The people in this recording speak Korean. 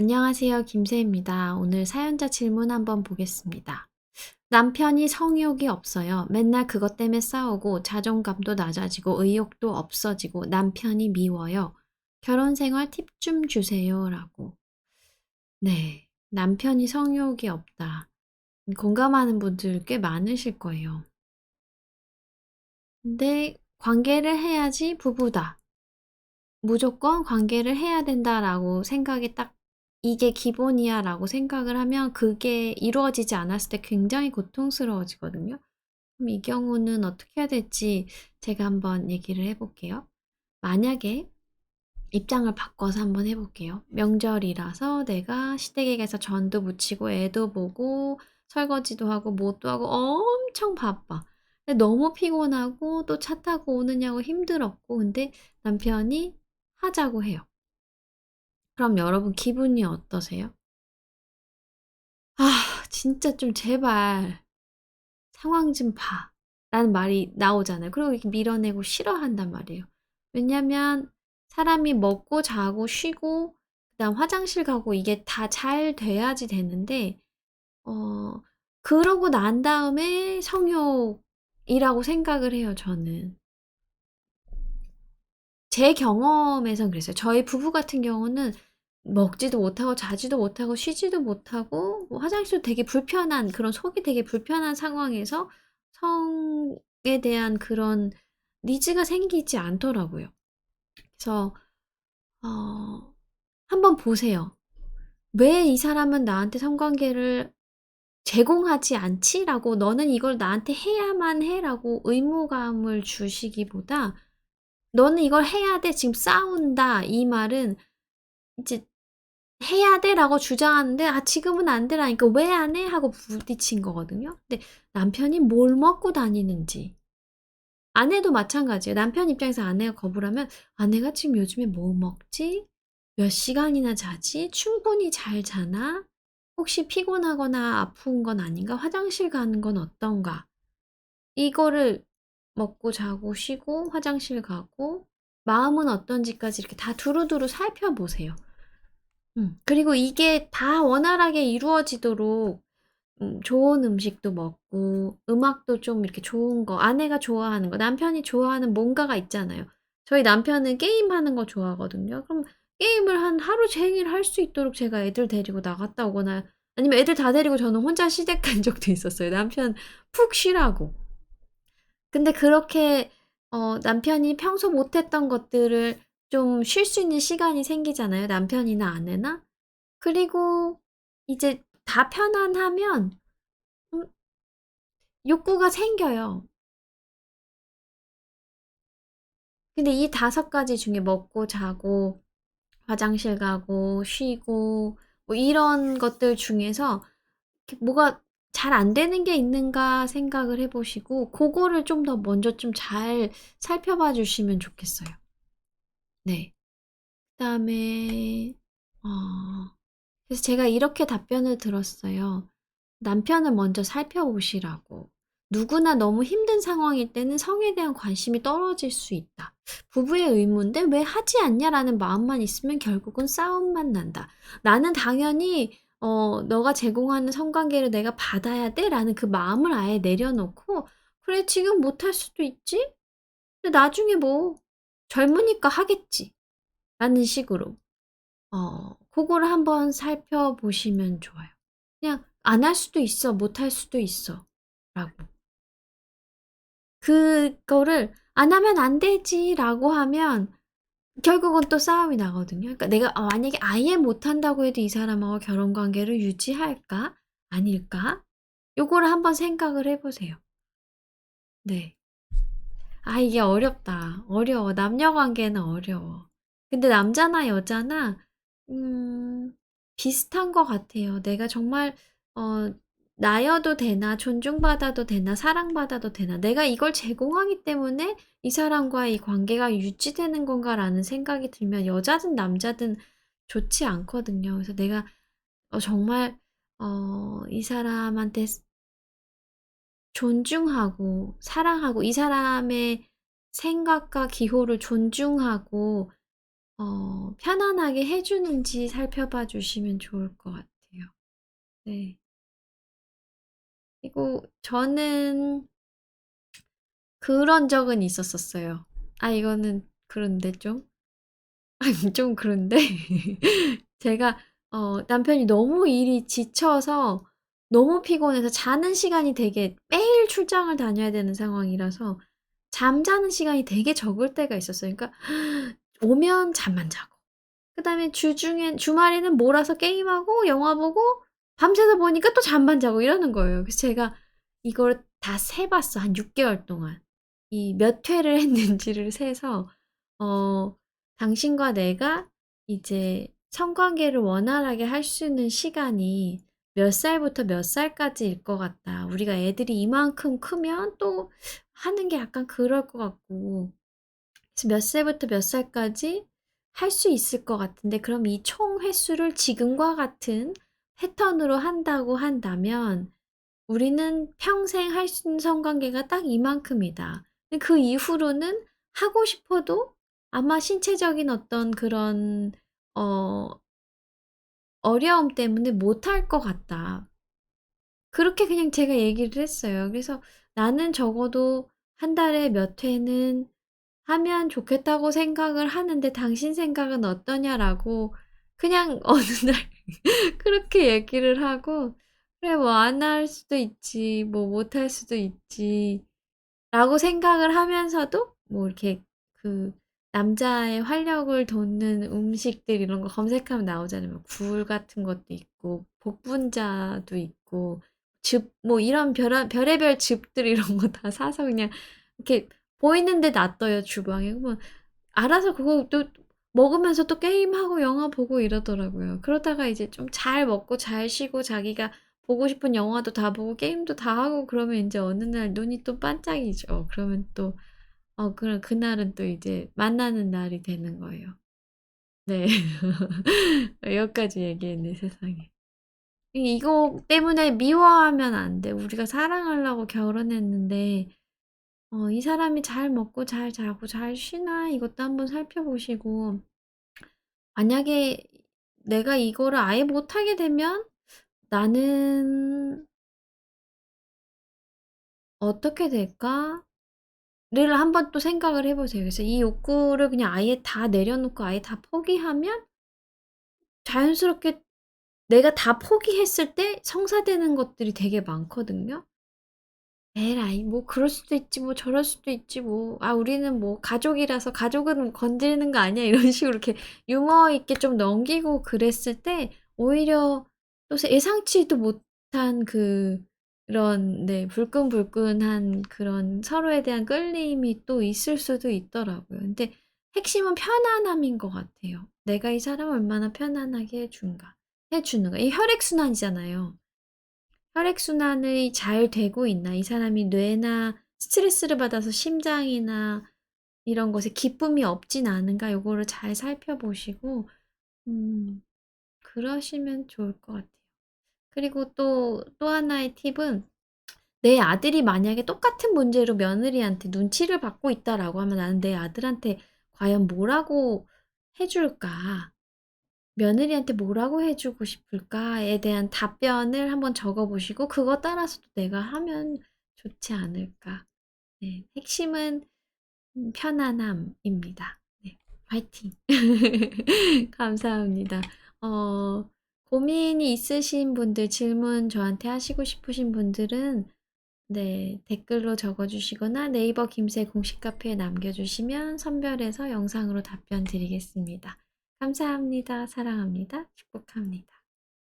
안녕하세요. 김새입니다. 오늘 사연자 질문 한번 보겠습니다. 남편이 성욕이 없어요. 맨날 그것 때문에 싸우고 자존감도 낮아지고 의욕도 없어지고 남편이 미워요. 결혼 생활 팁 좀 주세요. 라고. 네. 남편이 성욕이 없다. 공감하는 분들 꽤 많으실 거예요. 근데 관계를 해야지 부부다. 무조건 관계를 해야 된다라고 생각이 딱 이게 기본이야 라고 생각을 하면 그게 이루어지지 않았을 때 굉장히 고통스러워지거든요. 그럼 이 경우는 어떻게 해야 될지 제가 한번 얘기를 해볼게요. 만약에 입장을 바꿔서 한번 해볼게요. 명절이라서 내가 시댁에게서 전도 부치고 애도 보고 설거지도 하고 뭣도 하고 엄청 바빠. 근데 너무 피곤하고 또 차 타고 오느냐고 힘들었고 근데 남편이 하자고 해요. 그럼 여러분 기분이 어떠세요? 아, 진짜 좀 제발 상황 좀 봐. 라는 말이 나오잖아요. 그리고 이렇게 밀어내고 싫어한단 말이에요. 왜냐면 사람이 먹고 자고 쉬고 그다음 화장실 가고 이게 다 잘 돼야지 되는데 어 그러고 난 다음에 성욕이라고 생각을 해요, 저는. 제 경험에선 그랬어요. 저희 부부 같은 경우는 먹지도 못하고 자지도 못하고 쉬지도 못하고 뭐 화장실도 되게 불편한 그런 속이 되게 불편한 상황에서 성에 대한 그런 니즈가 생기지 않더라고요. 그래서 어 한번 보세요. '왜 이 사람은 나한테 성관계를 제공하지 않지?'라고 '너는 이걸 나한테 해야만 해.'라고 의무감을 주시기보다 '너는 이걸 해야 돼. 지금 싸운다.' 이 말은 이제 " 해야 돼."라고 주장하는데 "아 지금은 안 돼."라니까 "왜 안 해?" 하고 부딪힌 거거든요. 근데 남편이 뭘 먹고 다니는지 아내도 마찬가지예요. 남편 입장에서 아내가 거부를 하면 '아내가 지금 요즘에 뭐 먹지? 몇 시간이나 자지? 충분히 잘 자나? 혹시 피곤하거나 아픈 건 아닌가? 화장실 가는 건 어떤가?' 이거를 먹고 자고 쉬고 화장실 가고 마음은 어떤지까지 이렇게 다 두루두루 살펴보세요. 음 그리고 이게 다 원활하게 이루어지도록 음 좋은 음식도 먹고 음악도 좀 이렇게 좋은 거 아내가 좋아하는 거 남편이 좋아하는 뭔가가 있잖아요. 저희 남편은 게임하는 거 좋아하거든요. 그럼 게임을 한 하루 종일 할 수 있도록 제가 애들 데리고 나갔다 오거나 아니면 애들 다 데리고 저는 혼자 시댁 간 적도 있었어요. 남편 푹 쉬라고. 근데 그렇게 어 남편이 평소 못 했던 것들을 좀 쉴 수 있는 시간이 생기잖아요, 남편이나 아내나. 그리고 이제 다 편안하면 음 욕구가 생겨요. 근데 이 다섯 가지 중에 먹고 자고 화장실 가고 쉬고 뭐 이런 것들 중에서 뭐가 '잘 안 되는 게 있는가.' 생각을 해 보시고 고거를 좀 더 먼저 좀 잘 살펴봐 주시면 좋겠어요. 네. 그다음에 어 그래서 제가 이렇게 답변을 들었어요. 남편을 먼저 살펴보시라고. 누구나 너무 힘든 상황일 때는 성에 대한 관심이 떨어질 수 있다. 부부의 의무인데 왜 하지 않냐라는 마음만 있으면 결국은 싸움만 난다. 나는 당연히 어 너가 제공하는 성관계를 내가 받아야 돼 라는 그 마음을 아예 내려놓고 그래 지금 못할 수도 있지. 근데 나중에 뭐 젊으니까 하겠지. 라는 식으로 어 고거를 한번 살펴보시면 좋아요. 그냥 "안 할 수도 있어. 못 할 수도 있어." 라고. 그거를 "안 하면 안 되지."라고 하면 결국은 또 싸움이 나거든요. 그러니까 내가 어 만약에 아예 못한다고 해도 '이 사람하고 결혼 관계를 유지할까? 아닐까?' 요거를 한번 생각을 해 보세요. 네. 아 이게 어렵다. 어려워. 남녀 관계는 어려워. 근데 남자나 여자나 음 비슷한 것 같아요. 내가 정말 어 '나여도 되나? 존중받아도 되나? 사랑받아도 되나? 내가 이걸 제공하기 때문에 이 사람과의 이 관계가 유지되는 건가?'라는 생각이 들면 여자든 남자든 좋지 않거든요. 그래서 내가 어 정말 어 이 사람한테 존중하고 사랑하고 이 사람의 생각과 기호를 존중하고 어, 편안하게 해주는지 살펴봐 주시면 좋을 것 같아요. 네. 그리고 저는 그런 적은 있었었어요. 아, 이거는 그런데 좀. 아니, 좀 그런데. 제가, 어, 남편이 너무 일이 지쳐서 너무 피곤해서 자는 시간이 되게 매일 출장을 다녀야 되는 상황이라서 잠자는 시간이 되게 적을 때가 있었어요. 그러니까 오면 잠만 자고. 그 다음에 주중엔, 주말에는 몰아서 게임하고 영화 보고 밤새서 보니까 또 잠만 자고 이러는 거예요. 그래서 제가 이걸 다 세봤어. 한 6개월 동안. 이 몇 회를 했는지를 세서, 어, 당신과 내가 이제 성관계를 원활하게 할 수 있는 시간이 몇 살부터 몇 살까지일 것 같다. 우리가 애들이 이만큼 크면 또 하는 게 약간 그럴 것 같고. 그래서 몇 살부터 몇 살까지 할 수 있을 것 같은데, 그럼 이 총 횟수를 지금과 같은 패턴으로 한다고 한다면, 우리는 평생 할 수 있는 성관계가 딱 이만큼이다. 근데 그 이후로는 하고 싶어도 아마 신체적인 어떤 그런, 어, 어려움 때문에 못할 것 같다. 그렇게 그냥 제가 얘기를 했어요. 그래서 나는 적어도 한 달에 몇 회는 하면 좋겠다고 생각을 하는데 당신 생각은 어떠냐라고 그냥 어느 날 그렇게 얘기를 하고 그래 뭐 안 할 수도 있지 뭐 못 할 수도 있지 라고 생각을 하면서도 뭐 이렇게 그 남자의 활력을 돋는 음식들 이런 거 검색하면 나오잖아요. 뭐 굴 같은 것도 있고 복분자도 있고 즙 뭐 이런 별 별의별 즙들 이런 거 다 사서 그냥 이렇게 보이는 데 놔둬요 주방에. 그러면 알아서 그거 또 먹으면서 또 게임하고 영화 보고 이러더라고요. 그러다가 이제 좀 잘 먹고 잘 쉬고 자기가 보고 싶은 영화도 다 보고 게임도 다 하고 그러면 인제 어느 날 눈이 또 반짝이죠. 그러면 또 어 그럼 그날은 또 이제 만나는 날이 되는 거예요. 네. 여기까지 얘기했네 세상에. 이 이거 때문에 미워하면 안 돼. 우리가 사랑하려고 결혼했는데 어 이 사람이 잘 먹고 잘 자고 잘 쉬나 이것도 한번 살펴보시고 만약에 내가 이거를 아예 못하게 되면 나는 어떻게 될까? 를 한번 또 생각을 해 보세요. 그래서 이 욕구를 그냥 아예 다 내려놓고 아예 다 포기하면 자연스럽게 내가 다 포기했을 때 성사되는 것들이 되게 많거든요. 에라이 뭐 그럴 수도 있지 뭐 저럴 수도 있지 뭐. 아 우리는 뭐 가족이라서 가족은 건드리는 거 아니야 이런 식으로 이렇게 유머 있게 좀 넘기고 그랬을 때 오히려 또 예상치도 못한 그 런 네 불끈불끈한 그런 서로에 대한 끌림이 또 있을 수도 있더라고요. 근데 핵심은 편안함인 것 같아요. 내가 이 사람을 얼마나 편안하게 해 준가 해 주는가. 이 혈액순환이잖아요. 혈액순환이 잘 되고 있나. 이 사람이 뇌나 스트레스를 받아서 심장이나 이런 것에 기쁨이 없진 않은가 요거를 잘 살펴보시고 음 그러시면 좋을 것 같아요. 그리고 또, 또 하나의 팁은 내 아들이 만약에 똑같은 문제로 며느리한테 눈치를 받고 있다라고 하면 나는 내 아들한테 과연 뭐라고 해줄까? 며느리한테 뭐라고 해주고 싶을까에 대한 답변을 한번 적어보시고 그거 따라서도 내가 하면 좋지 않을까. 네, 핵심은 음, 편안함입니다. 네, 화이팅! 감사합니다. 어, 고민이 있으신 분들, 질문 저한테 하시고 싶으신 분들은 네, 댓글로 적어주시거나 네이버 김새 공식 카페에 남겨주시면 선별해서 영상으로 답변 드리겠습니다. 감사합니다. 사랑합니다. 축복합니다.